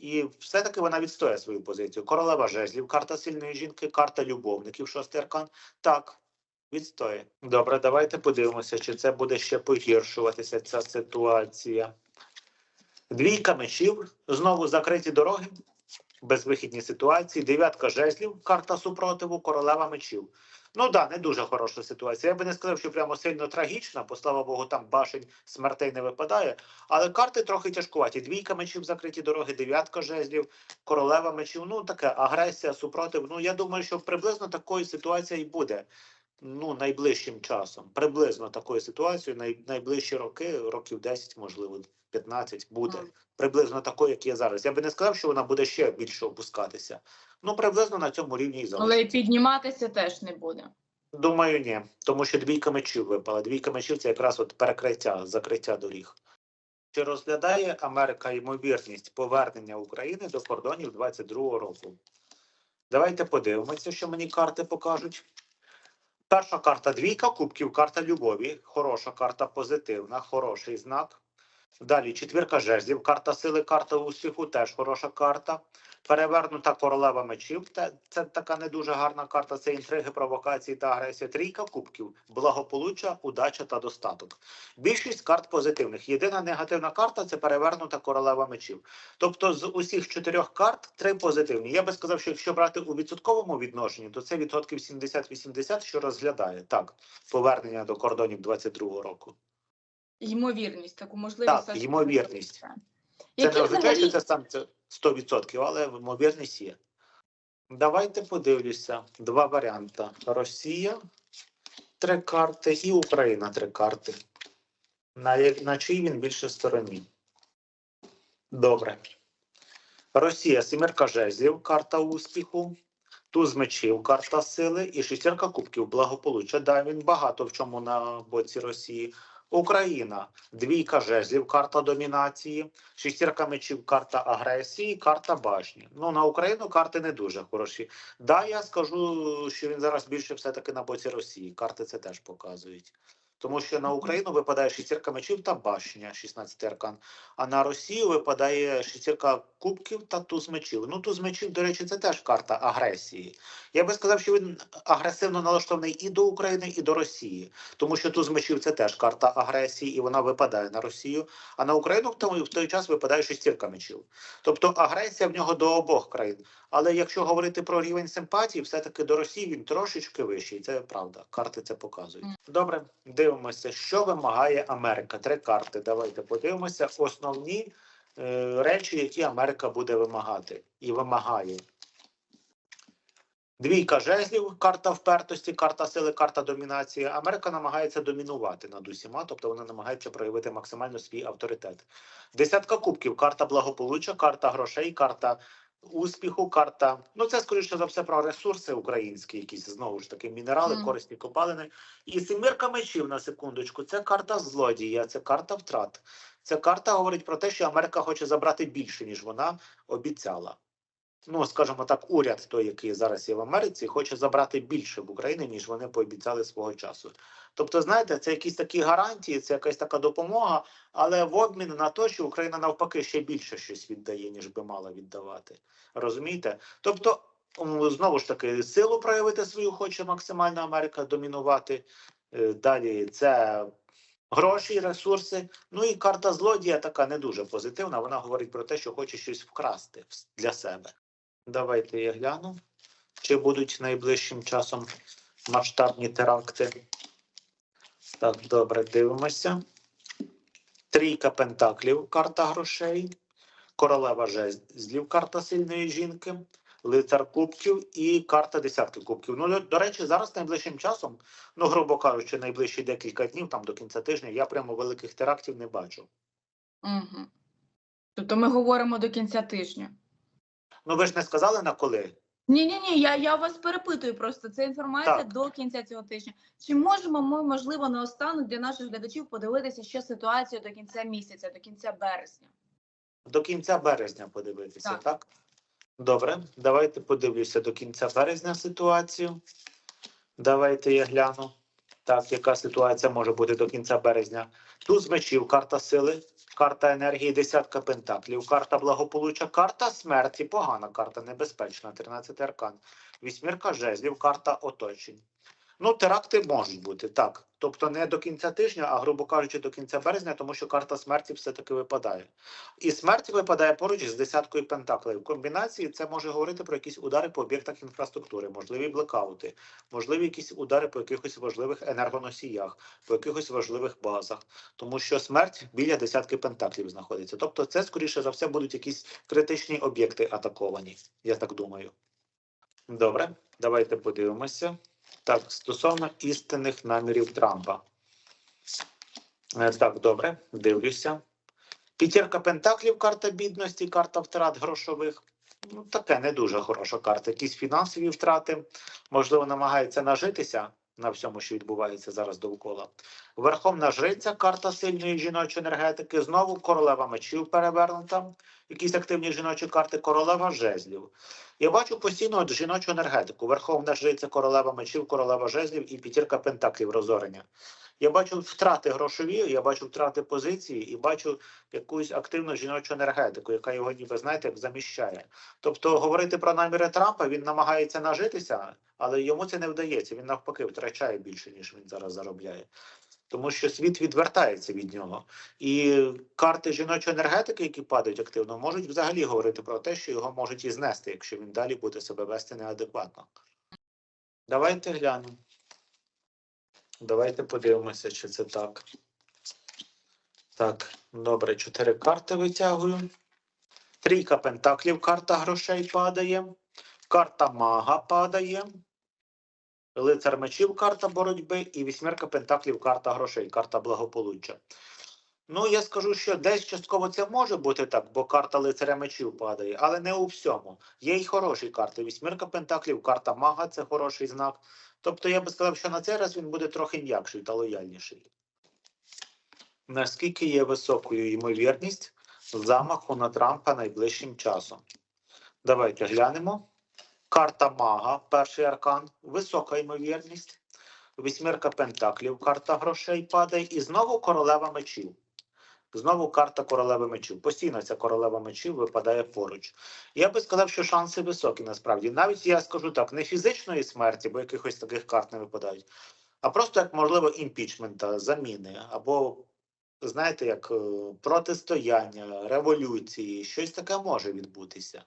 І все-таки вона відстоює свою позицію. Королева жезлів, карта сильної жінки, карта любовників, шостий аркан. Так, відстоює. Добре, давайте подивимося, чи це буде ще погіршуватися ця ситуація. Двійка мечів, знову закриті дороги, безвихідні ситуації. Дев'ятка жезлів, карта супротиву, королева мечів. Ну да, не дуже хороша ситуація. Я би не сказав, що прямо сильно трагічна, бо слава Богу, там башень смертей не випадає. Але карти трохи тяжкуваті. Двійка мечів, закриті дороги, дев'ятка жезлів, королева мечів. Ну таке агресія, супротив. Ну я думаю, що приблизно такої ситуації і буде. Ну, найближчим часом. Приблизно такою ситуацією, най, найближчі роки, років 10, можливо, 15 буде. Мгм. Приблизно такою, як є зараз. Я би не сказав, що вона буде ще більше опускатися. Ну, приблизно на цьому рівні і залишиться. Але підніматися теж не буде. Думаю, ні. Тому що двійка мечів випала. Двійка мечів це якраз от перекриття, закриття доріг. Чи розглядає Америка ймовірність повернення України до кордонів 22-го року? Давайте подивимося, що мені карти покажуть. Перша карта двійка кубків, карта любові. Хороша карта, позитивна, хороший знак. Далі четвірка жезлів, карта сили, карта успіху, теж хороша карта. Перевернута королева мечів. Це, така не дуже гарна карта. Це інтриги, провокації та агресія. Трійка кубків, благополуччя, удача та достаток. Більшість карт позитивних. Єдина негативна карта це перевернута королева мечів. Тобто з усіх чотирьох карт три позитивні. Я би сказав, що якщо брати у відсотковому відношенні, то це відсотків 70-80, що розглядає так повернення до кордонів 22-го року. Ймовірність, таку можливість. Так, ймовірність. Це не означає, що це сам це 100%, але ймовірність є. Давайте подивлюся. Два варіанти: Росія, три карти, і Україна три карти. На, на чий він більше стороні? Добре. Росія, сімерка жезлів, карта успіху, туз мечів, карта сили і шістірка кубків, благополуччя. Да, він багато в чому на боці Росії. Україна, двійка жезлів, карта домінації, шістірка мечів, карта агресії, карта башні. Ну на Україну карти не дуже хороші. Да, я скажу, що він зараз більше все-таки на боці Росії. Карти це теж показують. Тому що на Україну випадає шістірка мечів та башня, 16 аркан. А на Росію випадає шістірка кубків та туз мечів. Ну, туз мечів, до речі, це теж карта агресії. Я би сказав, що він агресивно налаштований і до України, і до Росії. Тому що туз мечів це теж карта агресії, і вона випадає на Росію. А на Україну в той, в той час випадає шістірка мечів. Тобто агресія в нього до обох країн. Але якщо говорити про рівень симпатії, все-таки до Росії він трошечки вищий. Це правда. Карти це показують. Добре, дивимося, що вимагає Америка. Три карти. Давайте подивимося. Основні е, речі, які Америка буде вимагати і вимагає. Двійка жезлів, карта впертості, карта сили, карта домінації. Америка намагається домінувати над усіма, тобто вона намагається проявити максимально свій авторитет. Десятка кубків, карта благополуччя, карта грошей, карта успіху, карта. Ну це скоріше за все про ресурси українські, якісь знову ж таки мінерали, mm. корисні копалини. І семірка мечів на секундочку. Це карта злодія, це карта втрат. Ця карта говорить про те, що Америка хоче забрати більше, ніж вона обіцяла. Ну, скажімо так, уряд, той, який зараз є в Америці, хоче забрати більше в Україні, ніж вони пообіцяли свого часу. Тобто, знаєте, це якісь такі гарантії, це якась така допомога, але в обмін на те, що Україна навпаки ще більше щось віддає, ніж би мала віддавати. Розумієте? Тобто, знову ж таки, силу проявити свою хоче максимально Америка домінувати. Е, Далі це гроші, ресурси. Ну і карта злодія така не дуже позитивна. Вона говорить про те, що хоче щось вкрасти для себе. Давайте я гляну, чи будуть найближчим часом масштабні теракти. Так, добре, дивимося. Трійка пентаклів, карта грошей. Королева жезлів, карта сильної жінки. Лицар кубків і карта десятки кубків. Ну, до- речі, зараз найближчим часом, ну, грубо кажучи, найближчі декілька днів, там до кінця тижня, я прямо великих терактів не бачу. Угу. Тобто ми говоримо до кінця тижня. Ну, ви ж не сказали на коли? Ні, ні, ні, я, я вас перепитую просто. Це інформація Так. до кінця цього тижня. Чи можемо ми, можливо, наостанок для наших глядачів подивитися ще ситуацію до кінця місяця, до кінця березня? До кінця березня подивитися, Так. так? Добре, давайте подивлюся до кінця березня ситуацію. Давайте я гляну. Так, яка ситуація може бути до кінця березня? Туз мечів, карта сили, карта енергії, десятка пентаклів, карта благополуччя, карта смерті, погана карта, небезпечна, 13 аркан. Вісьмірка жезлів, карта оточень. Ну, теракти можуть бути, так. Тобто не до кінця тижня, а грубо кажучи, до кінця березня, тому що карта смерті все-таки випадає. І смерть випадає поруч з десяткою пентаклей. В комбінації це може говорити про якісь удари по об'єктах інфраструктури, можливі блекаути, можливі якісь удари по якихось важливих енергоносіях, по якихось важливих базах, тому що смерть біля десятки пентаклів знаходиться. Тобто, це скоріше за все будуть якісь критичні об'єкти атаковані. Я так думаю. Добре, давайте подивимося. Так, стосовно істинних намірів Трампа. Е, Так, добре, дивлюся. П'ятірка Пентаклів, карта бідності, карта втрат грошових. Ну, таке не дуже хороша карта. Якісь фінансові втрати, можливо, намагається нажитися на всьому, що відбувається зараз довкола. Верховна жриця, карта сильної жіночої енергетики. Знову королева мечів перевернута. Якісь активні жіночі карти, королева жезлів. Я бачу постійно жіночу енергетику. Верховна жриця, королева мечів, королева жезлів і п'ятірка пентаклів розорення. Я бачу втрати грошові, я бачу втрати позиції і бачу якусь активну жіночу енергетику, яка його ніби знаєте, як заміщає. Тобто говорити про наміри Трампа він намагається нажитися, але йому це не вдається. Він навпаки втрачає більше, ніж він зараз заробляє. Тому що світ відвертається від нього. І карти жіночої енергетики, які падають активно, можуть взагалі говорити про те, що його можуть і знести, якщо він далі буде себе вести неадекватно. Давайте глянемо. Давайте подивимося, чи це так. Так, добре, чотири карти витягую. Трійка пентаклів, карта грошей падає. Карта мага падає. Лицар мечів, карта боротьби, і вісьмірка пентаклів, карта грошей, карта благополуччя. Ну, я скажу, що десь частково це може бути так, бо карта лицаря мечів падає, але не у всьому. Є й хороші карти. Вісьмірка пентаклів, карта мага це хороший знак. Тобто я би сказав, що на цей раз він буде трохи м'якший та лояльніший. Наскільки є високою ймовірність замаху на Трампа найближчим часом? Давайте глянемо. Карта мага, перший аркан, висока ймовірність. Вісьмірка пентаклів, карта грошей падає. І знову королева мечів. Знову карта королеви мечів. Постійно ця королева мечів випадає поруч. Я би сказав, що шанси високі насправді. Навіть я скажу так, не фізичної смерті, бо якихось таких карт не випадають, а просто як можливо імпічмента, заміни, або знаєте, як е, протистояння, революції, щось таке може відбутися.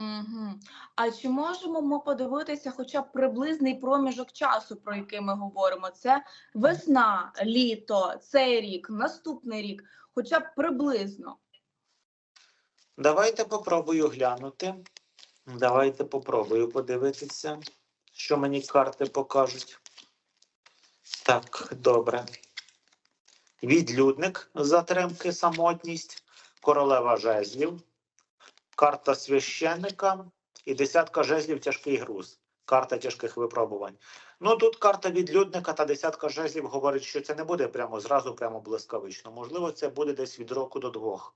Угу. А чи можемо ми подивитися хоча б приблизний проміжок часу, про який ми говоримо? Це весна, літо, цей рік, наступний рік, хоча б приблизно. Давайте попробую глянути. Давайте попробую подивитися, що мені карти покажуть. Так, добре. Відлюдник, затримки, самотність, королева жезлів, карта священника і десятка жезлів тяжкий груз. Карта тяжких випробувань. Ну тут карта відлюдника та десятка жезлів говорить, що це не буде прямо зразу, прямо блискавично. Можливо, це буде десь від року до двох.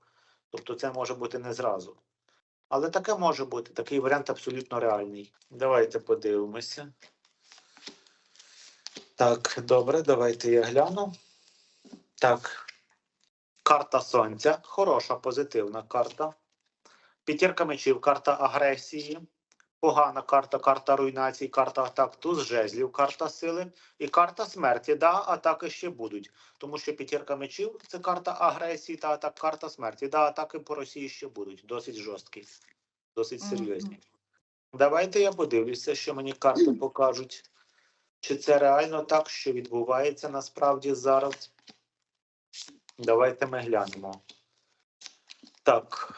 Тобто це може бути не зразу. Але таке може бути, такий варіант абсолютно реальний. Давайте подивимося. Так, добре, давайте я гляну. Так. Карта Сонця. Хороша, позитивна карта. П'ятірка мечів, карта агресії. Погана карта, карта руйнації, карта атак, туз жезлів, карта сили і карта смерті. Да, атаки ще будуть. Тому що п'ятірка мечів це карта агресії та атак, карта смерті. Да, атаки по Росії ще будуть. Досить жорсткі, досить серйозні. Давайте я подивлюся, що мені карти покажуть. Чи це реально так, що відбувається насправді зараз? Давайте ми глянемо. Так.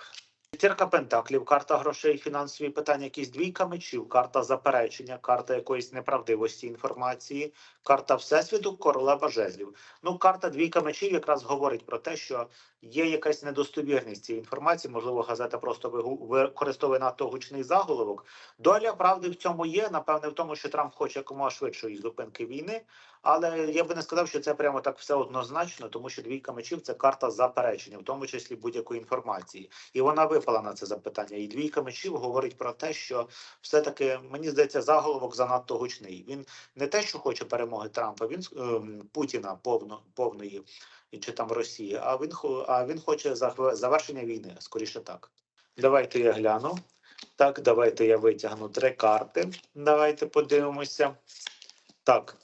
П'ятірка пентаклів, карта грошей, фінансові питання, якісь двійка мечів, карта заперечення, карта якоїсь неправдивості інформації, карта Всесвіту, королева жезлів. Ну, карта двійка мечів якраз говорить про те, що є якась недостовірність цієї інформації. Можливо, газета просто використовує надто гучний заголовок. Доля правди в цьому є. Напевне, в тому, що Трамп хоче якомога швидшої зупинки війни. Але я би не сказав, що це прямо так все однозначно, тому що двійка мечів це карта заперечення, в тому числі будь-якої інформації. І вона випала на це запитання. І двійка мечів говорить про те, що все-таки мені здається, заголовок занадто гучний. Він не те, що хоче перемоги Трампа, він ем, Путіна повно повної чи там Росії, а він а він хоче завершення війни. Скоріше так. Давайте я гляну. Так, давайте я витягну три карти. Давайте подивимося. Так.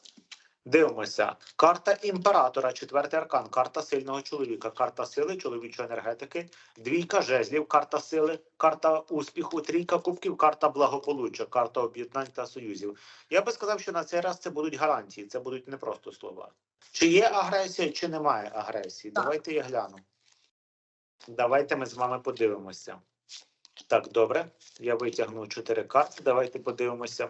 Дивимося. Карта імператора, четвертий аркан, карта сильного чоловіка, карта сили, чоловічої енергетики, двійка жезлів, карта сили, карта успіху, трійка кубків, карта благополуччя, карта об'єднань та союзів. Я би сказав, що на цей раз це будуть гарантії, це будуть не просто слова. Чи є агресія, чи немає агресії? Так. Давайте я гляну. Давайте ми з вами подивимося. Так, добре. Я витягну чотири карти. Давайте подивимося.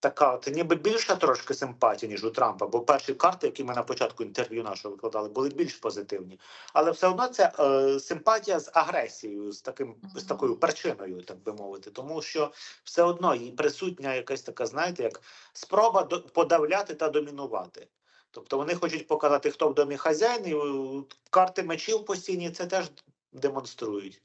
така от ніби більша трошки симпатія, ніж у Трампа, бо перші карти, які ми на початку інтерв'ю нашого викладали, були більш позитивні. Але все одно це е, симпатія з агресією, з таким з такою причиною, так би мовити, тому що все одно їй присутня якась така, знаєте, як спроба до, подавляти та домінувати. Тобто вони хочуть показати, хто в домі хазяїн, і е, карти мечів постійні це теж демонструють.